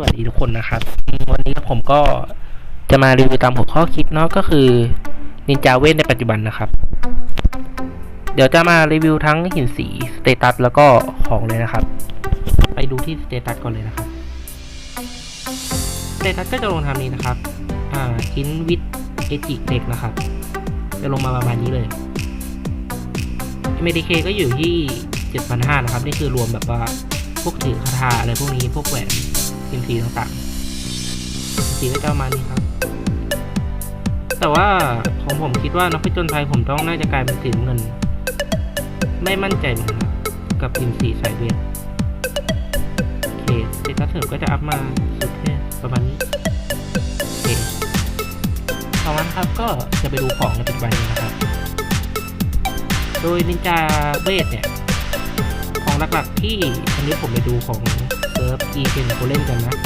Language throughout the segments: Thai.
สวัสดีทุกคนนะครับ วันนี้ผมก็จะมารีวิวตามหัวข้อคลิปเนาะก็คือนินจาเวทในปัจจุบันนะครับ เดี๋ยวจะมารีวิวทั้งหินสีสเตตัสแล้วก็ของเลยนะครับ ไปดูที่สเตตัสก่อนเลยนะครับสเตตัสก็จะลงทำนี้นะครับอ่าอินวิดเอจิเด็กนะครับ จะลงมาประมาณนี้เลยเมดิเคก็อยู่ที่7,500นะครับ นี่คือรวมแบบว่าพวกถือคาถาอะไรพวกนี้พวกแหวน สินสีต่างๆสีก็จะประมาณนี้ครับ แต่ว่าของผมคิดว่านักพิจนภัยผมต้องน่าจะกลายเป็นสีเงิน ไม่มั่นใจเหมือนกันครับกับสินสีสายเวทโอเคเซตัสเสริมก็จะอัพมาสุดแค่ประมาณนี้โอเคต่อมาครับก็จะไปดูของในปัจจุบันนี้นะครับ โดยนินจาเวทเนี่ย หลักๆที่อันนี้ผมไปดูของเซิร์ฟอีเป็นเขาเล่นกันนะ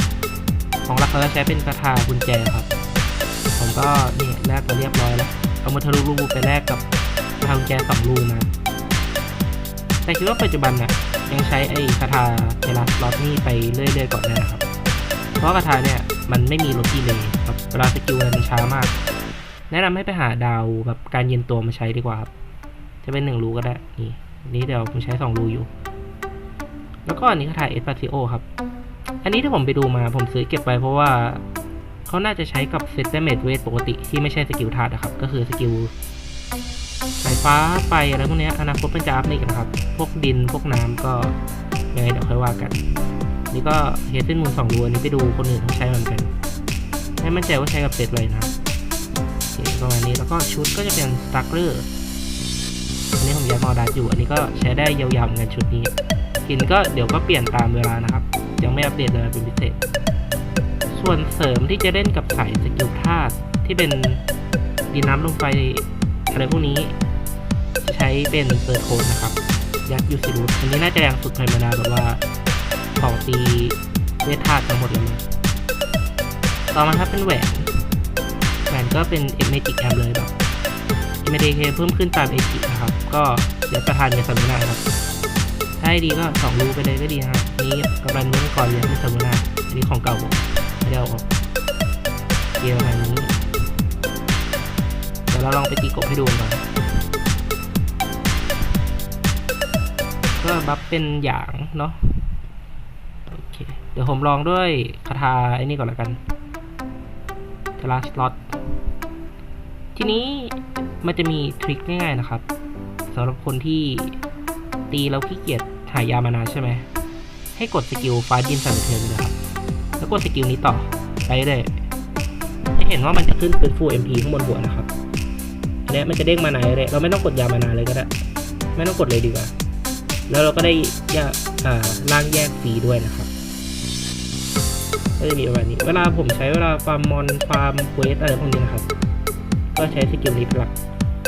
ของหลักเขาจะใช้เป็นกระทากุญแจครับ ผมก็นี่แลกมาเรียบร้อยแล้ว เอามาทะลุรูไปแลกกับกระทากุญแจสองรูมา แต่คิดว่าปัจจุบันน่ะยังใช้ไอ้คาถาเทลัสลอตนี่ไปเรื่อยๆก่อนนะครับ เพราะคาถาเนี่ยมันไม่มีลดดีเลยครับเวลาสกิลมันช้ามาก แนะนำให้ไปหาดาวแบบการเย็นตัวมาใช้ดีกว่าครับ จะเป็นหนึ่งรูก็ได้ นี่ นี้เดี๋ยวผมใช้สองรูอยู่ แล้วก็อันนี้คาถ่ายเอสปาซิโอครับ อันนี้ที่ผมไปดูมาผมซื้อเก็บไว้เพราะว่าเขาน่าจะใช้กับเซตเตเมดเวทปกติที่ไม่ใช่สกิลธาตุนะครับ ก็คือสกิลสายฟ้าไฟอะไรพวกนี้อนาคตเป็นจะอัพนี่กันครับ พวกดินพวกน้ำก็ยังไงเดี๋ยวค่อยว่ากัน นี่ก็เฮดเซนมูลสองรูอันนี้ไปดูคนอื่นเขาใช้เหมือนกัน ไม่มั่นใจว่าใช้กับเซตเลยนะครับโอเคประมาณนี้แล้วก็ชุดก็จะเป็นสตาร์เกอร์อันนี้ผมยัดมอดัสอยู่ อันนี้ก็ใช้ได้ยาวๆเหมือนกันชุดนี้ กินก็เดี๋ยวก็เปลี่ยนตามเวลานะครับ ยังไม่อัปเดตเลยเป็นพิเศษ ส่วนเสริมที่จะเล่นกับสายสกิลธาตุที่เป็นดินน้ำลมไฟอะไรพวกนี้ ใช้เป็นเซอร์โคนนะครับ ยัดยูซิรุสอันนี้น่าจะแรงสุดในบรรดาแบบว่าของตีเวทธาตุทั้งหมดเลย ต่อมาครับเป็นแหวนแหวนก็เป็นเอเมจิกแอมเลยแบบเอเมจิเพิ่มขึ้นตามเอจินะครับ ก็เดี๋ยวประทานในสัมมนาครับ ถ้าให้ดีก็สองรูไปเลยก็ดีนะครับนี่กำลังเมื่อก่อนเรียนที่สมุนาอันนี้ของเก่าผมไม่ได้เอาออกเกียร์ประมาณนี้เดี๋ยวเราลองไปตีกบให้ดูกันก่อนก็บัฟเป็นหยางเนาะโอเคเดี๋ยวผมลองด้วยคาถาไอ้นี่ก่อนละกันเทลาสล็อตทีนี้มันจะมีทริคง่ายๆนะครับสำหรับคนที่ตีแล้วขี้เกียจ หายามานาใช่ไหม ให้กดสกิลฟ้าดินสั่นสะเทือนเลยครับแล้วกดสกิลนี้ต่อไปเลยจะเห็นว่ามันจะขึ้นเป็นฟูล MP ข้างบนหัวนะครับอันนี้มันจะเด้งมานาเลยเราไม่ต้องกดยามานาเลยก็ได้ ไม่ต้องกดเลยดีกว่า แล้วเราก็ได้ยาอ่าล่างแยกฟรีด้วยนะครับก็จะมีประมาณนี้ เวลาผมใช้เวลาฟาร์มมอนฟาร์มเควสอะไรพวกนี้นะครับ ก็ใช้สกิลนี้หลัก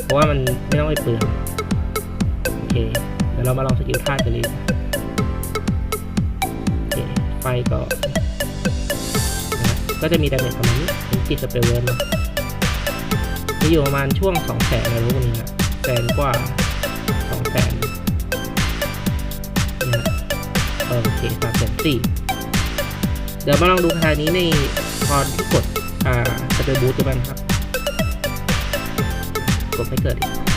เพราะว่ามันไม่ต้องไปเปลืองโอเค ยวเรามาลองสกิลธาตุกันเลยโอเคไฟก็ก็จะมีดาเมจประมาณนี้เป็นจิตสเปเวิร์นจะอยู่ประมาณช่วงสองแสนอะไรพวกนี้นะแสนกว่าสองแสนนะโอเคสามแสนสี่เดี๋ยวมาลองดูคาถานี้ในตอนที่กด อ่าสเปลบูสต์ดูกันครับ กดไม่เกิดอีก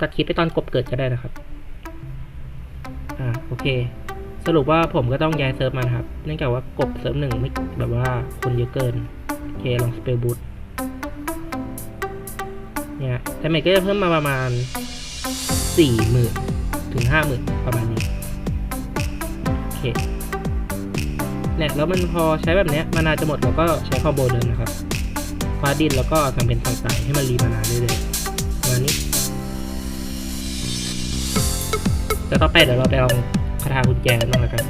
ตัดคลิปไปตอนกบเกิดก็ได้นะครับ อ่าโอเค สรุปว่าผมก็ต้องย้ายเซิร์ฟมานะครับ เนื่องจากว่ากบเซิร์ฟหนึ่งไม่แบบว่าคนเยอะเกิน โอเคลองสเปลบูทเนี่ยแต่เมก็จะเพิ่มมาประมาณสี่หมื่นถึงห้าหมื่นประมาณนี้ โอเคเนี่ยแล้วมันพอใช้แบบเนี้ยมานาจะหมดเราก็ใช้คอมโบเดิมนะครับฟ้าดินแล้วก็ทำเป็นทางสายให้มันรีมานาเรื่อยๆ แล้วต่อไปเดี๋ยวเราไปลองคาถากุญแจกันบ้างแล้วกัน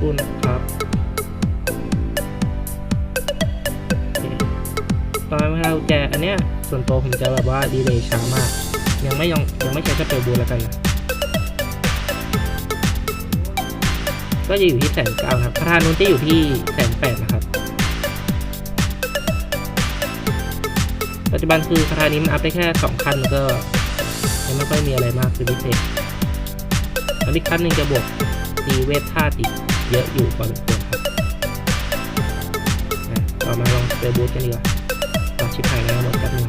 พูดนะครับอตอนคาถากุญแจอันเนี้ยส่วนตัวผมจะแบบว่าดีเลย์ช้ามาก ยังไม่ยังยังไม่ใช้สเปลบูแล้วกันนะก็ก็จะอยู่ที่แสนเก้านะครับคาถานู้นจะอยู่ที่แสนแปดนะครับ จจุบันคือคาถานี้มันอัพได้แค่สองขั้นแล้วก็ยังไม่ค่อยมีอะไรมากคือพิเศษแล้วอีกขั้นหนึ่งจะบวกตีเวทธาตุอีกเยอะอยู่พอสมควรครับต่อมาลองสเปรย์บูทกันดีกว่าต่อชิปหายแล้วหมดแป๊บนึง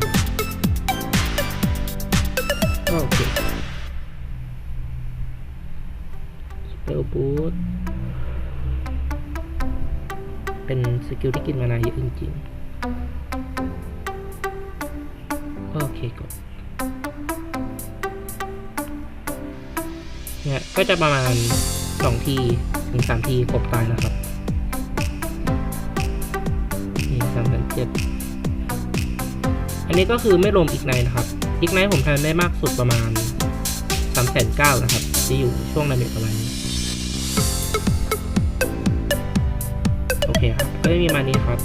โอเคสเปรย์บูทเป็นสกิลที่กินมานาเยอะจริงๆ โอเคกดเนี่ยก็จะประมาณสองทีถึงสามทีกบตายนะครับนี่สามแสนเจ็ดอันนี้ก็คือไม่รวมอีกไนนะครับ อีกไนผมทำได้มากสุดประมาณสามแสนเก้านะครับจะอยู่ช่วงดาเมจประมาณนี้โอเคครับก็จะมีมานี้ครับ